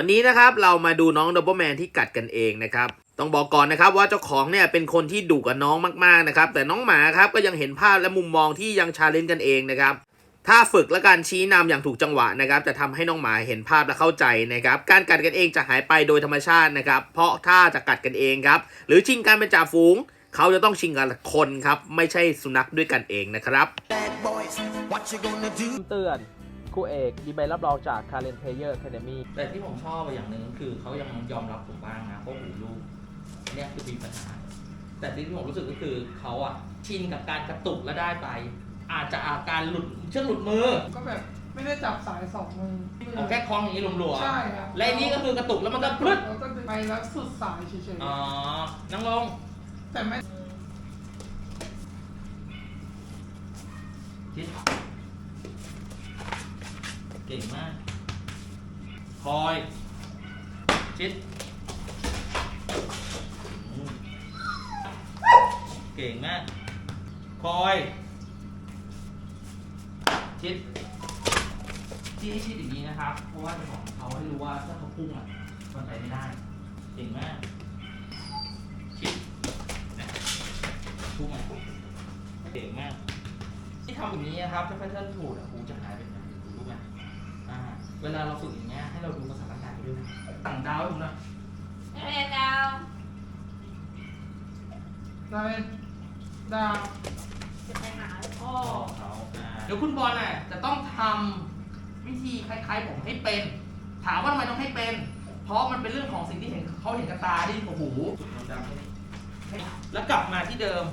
วันนี้นะครับเรามาดูน้องดับเบิลแมนที่กัดกันเองนะครับต้องบอกก่อนนะครับว่าเจ้าของเนี่ยเป็นคนที่ดุกับน้องมากๆนะครับแต่น้องหมาครับก็ยังเห็นภาพและมุมมองที่ยังชาเลนจ์กันเองนะครับถ้าฝึกและการชี้นำอย่างถูกจังหวะนะครับจะทำให้น้องหมาเห็นภาพและเข้าใจนะครับการกัดกันเองจะหายไปโดยธรรมชาตินะครับเพราะถ้าจะกัดกันเองครับหรือชิงกันเป็นจ่าฝูง เขาจะต้องชิงกันคนครับไม่ใช่สุนัขด้วยกันเองนะครับ Bad boys, what you gonna do? เตือน ครูเอกมีใบรับรองจาก Karen Player Academy แต่ที่ผมชอบอย่างหนึ่งคือเขายังยอมรับผมบ้างนะเพราะหูลูกเนี่ยคือมีปัญหา แต่ที่ผมรู้สึกก็คือเขาอะชินกับการกระตุกแล้วได้ไป อาจจะอาการหลุดเชือกหลุดมือก็แบบไม่ได้จับสายสองมือเอาแค่คล้องอย่างนี้หลวมๆใช่ครับและอันนี้ก็คือกระตุกแล้วมันก็พลึดแล้วก็ดึงไปแล้วสุดสายเฉยอ๋อนั่งลงๆแต่ไม่ชิด เก่งมาก คอย ชิดอืมเก่งมาก คอย ชิด ที่ให้ชิดอย่างนี้นะครับ เพราะว่าจะบอกเขาให้รู้ว่าถ้าเขาพุ่งอะ มันไปไม่ได้ เก่งมาก ชิดนะพุ่งอะ เก่งมาก ที่ทำอย่างนี้นะครับ ถ้าแพทเทิร์นถูกอะครูจะหายไปไหนครูรู้ไหมอ่า เวลาเราฝึกอย่างเงี้ยให้เราดูภาษาร่างกายไปด้วยนะต่างดาวให้ผมหนะเรียนดาวเราเป็นดาวจะไปหาพ่อเขาเดี๋ยวคุณบอลน่ะจะต้องทำวิธีคล้ายๆ ผมให้เป็น ถามว่าทำไมต้องให้เป็น เพราะมันเป็นเรื่องของสิ่งที่เห็นเขาเห็นกับตาที่โอ้โหแล้วกลับมาที่เดิม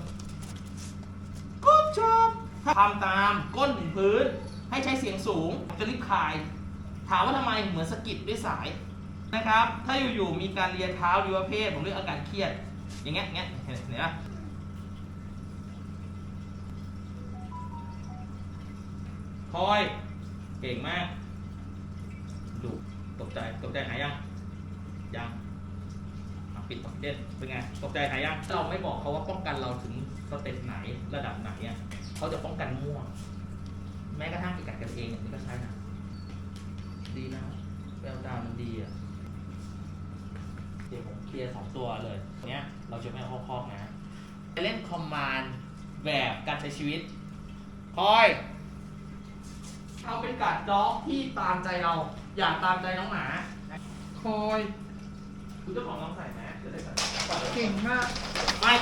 กุ๊บชอบทำตามก้นถึงพื้น ให้ใช้เสียงสูงจะรีบคาย ถามว่าทำไมเหมือนสะกิดด้วยสายนะครับ ถ้าอยู่ๆมีการเลียเท้าหรือว่าเพศผมเรียกอาการเครียด อย่างเงี้ยเงี้ยเห็นเห็นปะคอย เก่งมากดูตกใจตกใจหายยังยังปิดปากเด็ดเป็นไงตกใจหายยังเราไม่บอกเขาว่าป้องกันเราถึงสเต็ปไหนระดับไหนอะเขาจะป้องกันมั่ว แม้กระทั่งอีกกัดกันเองอย่างนี้ก็ใช่นะ ดีนะแววตามันดีอะเดี๋ยวผมเคลียร์สองตัวเลยเนี้ยเราจะไม่เอาเข้าคอกนะไปเล่นคอมมานด์แบบการใช้ชีวิตคอย เอาเป็นกัดด็อกที่ตามใจเรา อย่าตามใจน้องหมา คอยคุณเจ้าของลองใส่ไหมจะได้ใส่เก่งมากไม่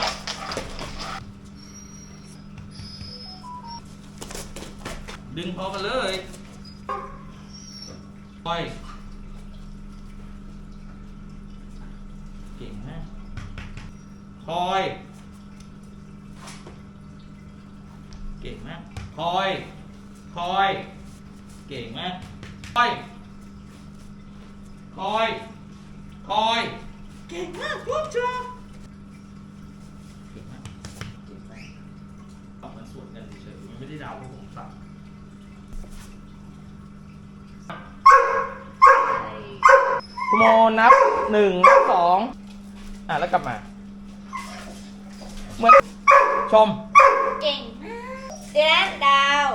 ดึงพอกันเลย ปล่อยเก่งมากคอย เก่งมากคอย คอย เก่งมากคอย คอย คอย เก่งมากทุกจ้าเก่งมากเก่งมากตอบมันสวนกันเฉยๆมันไม่ได้ดาว่าผมสับ คุณโมนับหนึ่งนับสองอะแล้วกลับมา เหมือนชม เก่งมากเรียนดาว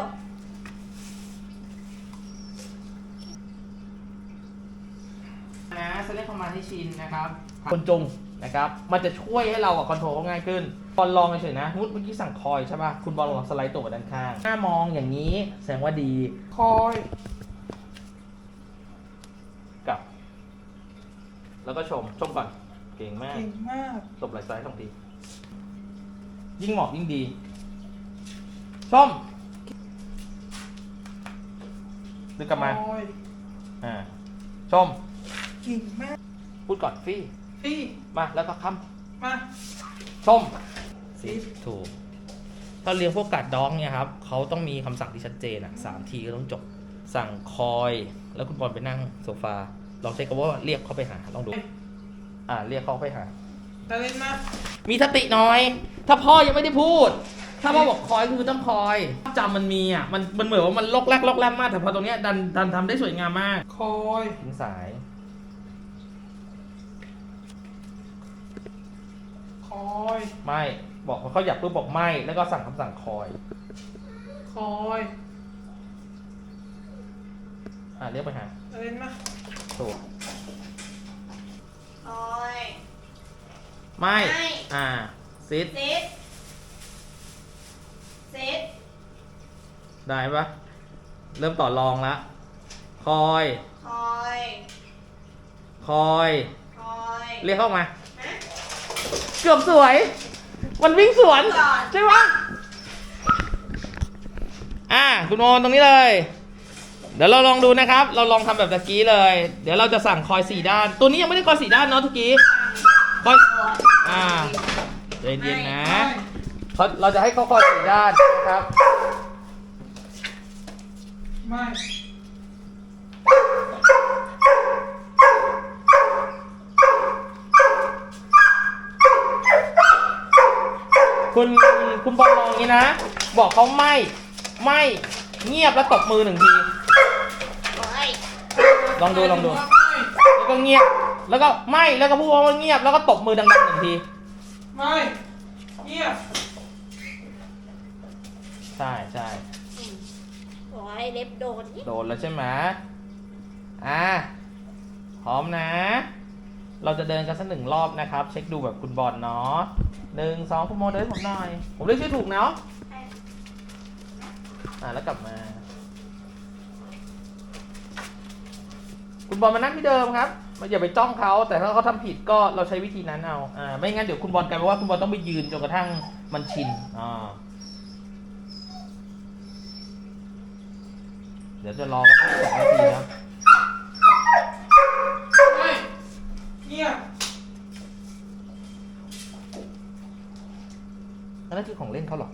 นะเซเลคอมมานที่ชินนะครับคนจุงนะครับ มันจะช่วยให้เราอะคอนโทรลง่ายขึ้น บอลลองเฉยๆนะมุดเมื่อกี้สั่งคอยใช่ป่ะ คุณบอลลองสไลด์ตัวไปด้านข้าง หน้ามองอย่างนี้ แสดงว่าดี คอย กลับ แล้วก็ชม ชมก่อน เก่งมากเก่งมากตบไหล่ซ้ายสองที ยิ่งหมอบยิ่งดี ชมดึงกลับมาคอยอ่า ชม เก่งมาก พูดก่อนฟี่ พี่มา แล้วก็คมาำชม สิบ ถูก ถ้าเลี้ยงพวกกัดด็อกเนี่ยครับเขาต้องมีคำสั่งที่ชัดเจนอะสามทีก็ต้องจบ สั่งคอย แล้วคุณบอลไปนั่งโซฟา ลองใช้คำว่าเรียกเขาไปหาลองดู อ่า เรียกเขาไปหาเราเล่นมามีสติหน่อย ถ้าพ่อยังไม่ได้พูด ถ้าพ่อบอกคอยคือต้องคอยจำมันมีอะ มันมันเหมือนว่ามันลกแรกลกแรกมาก แต่พอตรงเนี้ยดันดันทำได้สวยงามมากคอยทิ้งสาย คอยไม่ บอกพอเขาอยากปุ๊บบอกไม่ แล้วก็สั่งคำสั่งคอย คอยอ่าเรียกไปหาเราเล่นมา ตัวคอยไม่ อ่า ซิด เซตเซตได้ปะเริ่มต่อรองและ คอย คอยคอย คอยเรียกเข้ามาเกือบสวย มันวิ่งสวน ก่นใช่ไหมอ่า คุณโอนตรงนี้เลย เดี๋ยวเราลองดูนะครับ เราลองทำแบบตะกี้เลย เดี๋ยวเราจะสั่งคอยสี่ด้าน ตัวนี้ยังไม่ได้คอยสี่ด้านเนาะทุกกี้คอยอ่าใจเย็นๆนะเขาเราจะให้เขาคอยสี่ด้านนะครับ ไม่คุณคุณบอลลองอย่างนี้นะ บอกเขาไม่ ไม่เงียบแล้วตบมือหนึ่งทีโอ้ย ลองดูลองดูไม่แล้วก็เงียบ แล้วก็ไม่ แล้วก็พูดว่าเงียบ แล้วก็ตบมือดังๆหนึ่งที ไม่ เงียบ ใช่ใช่โอ้ยเล็บโดนนี่โดนแล้วใช่ไหมอะพร้อมนะ เราจะเดินกันสักหนึ่งรอบนะครับ เช็คดูแบบคุณบอลเนาะหนึ่งสองคุณโมเดินให้ผมหน่อย ผมเรียกชื่อถูกเนาะ อะแล้วกลับมา คุณบอลมานั่งที่เดิมครับมาอย่าไปจ้องเขาแต่ถ้าเขาทำผิดก็เราใช้วิธีนั้นเอาอ่าไม่งั้นเดี๋ยวคุณบอลกลายเป็นว่าคุณบอลต้องไปยืนจนกระทั่งมันชินอ่าเดี๋ยวจะรอกันสักสองนาทีครับไม่เงียบอันนั้นคือของเล่นเขาเหรอ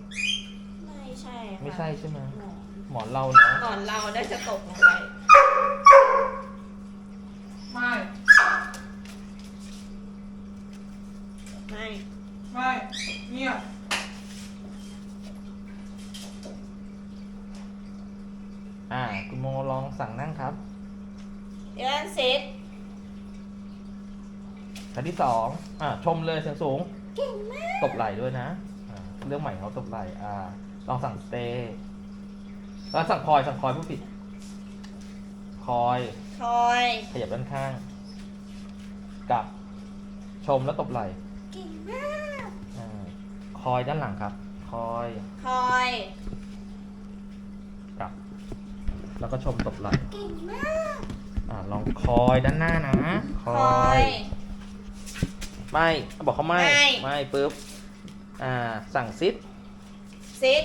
ไม่ใช่ค่ะไม่ใช่ใช่ไหมหมอนหมอนเราเนาะก่อนเราได้จะตกลงไป ไม่ ไม่ ไม่เงียบ อ่า คุณโมลองสั่งนั่ง ครับเดี๋ยวนั้นเซตขั้นที่สองอ่าชมเลยเสียงสูง เก่งมากตบไหล่ด้วยนะอ่าเรื่องใหม่เขาตบไหล่อ่าลองสั่งสเตย์แล้วสั่งคอยสั่งคอยผู้ผิด คอยคอยขยับด้านข้างกลับ ชมแล้วตบไหล่เก่งมาก อ่าคอยด้านหลังครับ คอยคอยกลับ แล้วก็ชมตบไหล่เก่งมากอ่าลองคอยด้านหน้านะ คคออย ย ไม่บอกเขาไม่ ไม่ ไม่ปุ๊บ อ่า สั่งซิดเซต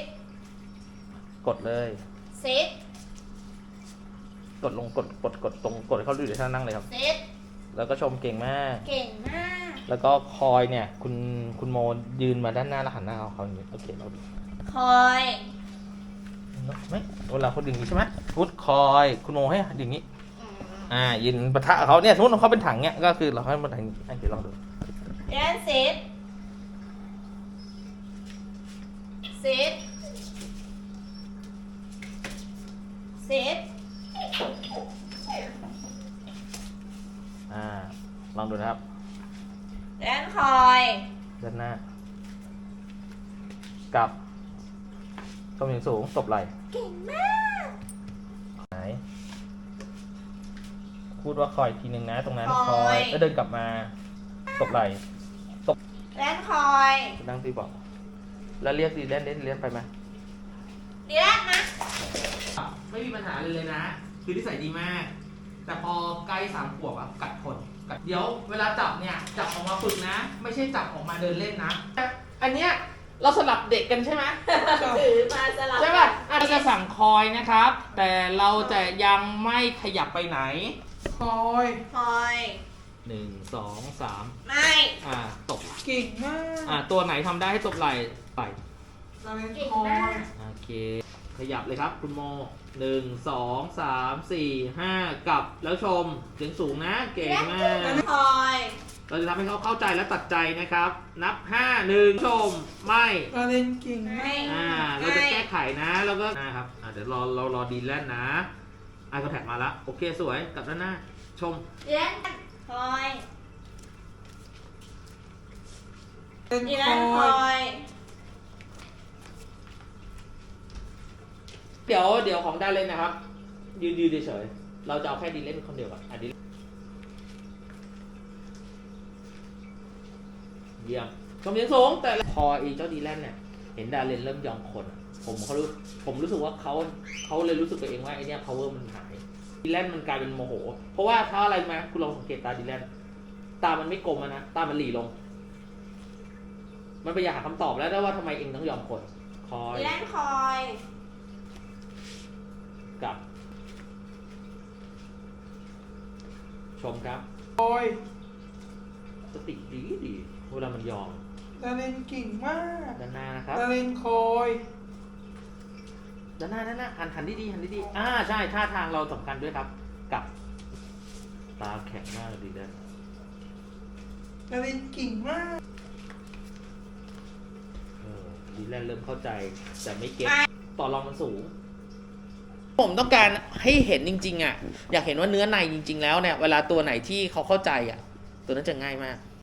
กดเลยเซตกดลงกดกดกดตรงกดให้เขาดูเดี๋ยวท่านั่งเลยครับเซตแล้วก็ชมเก่งมาก เก่งมากแล้วก็คอยเนี่ย คุณคุณโมยืนมาด้านหน้าแล้วหันหน้าเขาเขาอย่างนี้โอเคเราดูคอย ไหมเวลาเขาดึงอย่างนี้ใช่ไหมพุทคอยคุณโมให้ดึงอย่างนี้อืมอ่ายืนปะทะกับเขาเนี่ยสมมติเขาเป็นถังเนี่ยก็คือเราให้มันถังอะเดี๋ยวลองดูเดี๋ยวนั้นเซตเซตเซตอ่าลองดูนะครับเดี๋ยวนั้นคอยด้านหน้ากลับ ชมอย่างสูงตบไหล่เก่งมากไหนพูดว่าคอยทีนึงนะ ตรงนั้นคคออยยแล้วเดินกลับมาตบไหล่เดี๋ยวนั้นคอยนั่งที่บอก แล้วเรียกดีเล่นเล่นเล่นไปไหมเดี๋ยวนั้นมาไม่มีปัญหาเลยเลยนะ คือนิสัยดีมาก แต่พอใกล้สามขวบอะกัดคนกัดเดี๋ยวเวลาจับเนี่ย จับออกมาฝึกนะ ไม่ใช่จับออกมาเดินเล่นนะอันเนี้ย เราสลับเด็กกันใช่ไหมถือมาสลับใช่ป่ะเราจะสั่งคอยนะครับ แต่เราจะยังไม่ขยับไปไหน คอยคอยหนึ่งสองสามไม่อ่าตบเก่งมากอ่าตัวไหนทำได้ให้ตบไหล่ไปตาเลนเก่งคอมายกโอเค ขยับเลยครับคุณโมหนึ่งสองสามสี่ห้ากลับแล้วชมเสียงสูงนะเก่งมาก คอย เราจะทำให้เขาเข้าใจและตัดใจนะครับ นับห้าหนึ่งชมไม่ตาเลนเก่งมากอ่าเราจะแก้ไขนะแล้วก็นะครับอ่าเดี๋ยวรอเรารอดีแลนด์นะไอคอนแทคมาละโอเคสวยกลับด้านหน้าชมเดี๋ยวนั้นคอยเล่นเดี๋ยวคนั้นคออยยเดี๋ยวเดี๋ยวของได้เลยนะครับยืนยืนเฉยๆเราจะเอาแค่ดีเล่นคนเดียวก่อนอะดีเยี่ยมชมเสียงสูง แต่พอไอ้เจ้าดีแลนเนี่ยเห็นดาเรนเริ่มยอมคนอะผมเขารู้ผมรู้สึกว่าเขาเขาเลยรู้สึกตัวเองว่าไอเนี้ย power มันหายดีแลนมันกลายเป็นโมโห เพราะว่าถ้าอะไรมาคุณลองสังเกตตาดีแลนตามันไม่กลมอะนะตามันหลีลง มันไปอยากหาคำตอบแล้วได้ว่าทำไมเองต้องยอมคนคอยดีแลนคอยกับ ชมครับคอยสติดีดี เวลามันยอมดาเลนเก่งมากด้านหน้านะครับ ดาเลนคอยด้านหน้าด้านหน้าหันหันดีๆหันดีๆอ่าใช่ท่าทางเราสำคัญด้วยครับ กับ ตาแข็งมากเลยดีแลนดาเลนเก่งมากเออดีแลนเริ่มเข้าใจแต่ไม่เก็ตต่อรองมันสูง ผมต้องการให้เห็นจริง ๆ อะ อยากเห็นว่าเนื้อในจริง ๆ แล้วเนี่ย เวลาตัวไหนที่เขาเข้าใจอะ ตัวนั้นจะง่ายมาก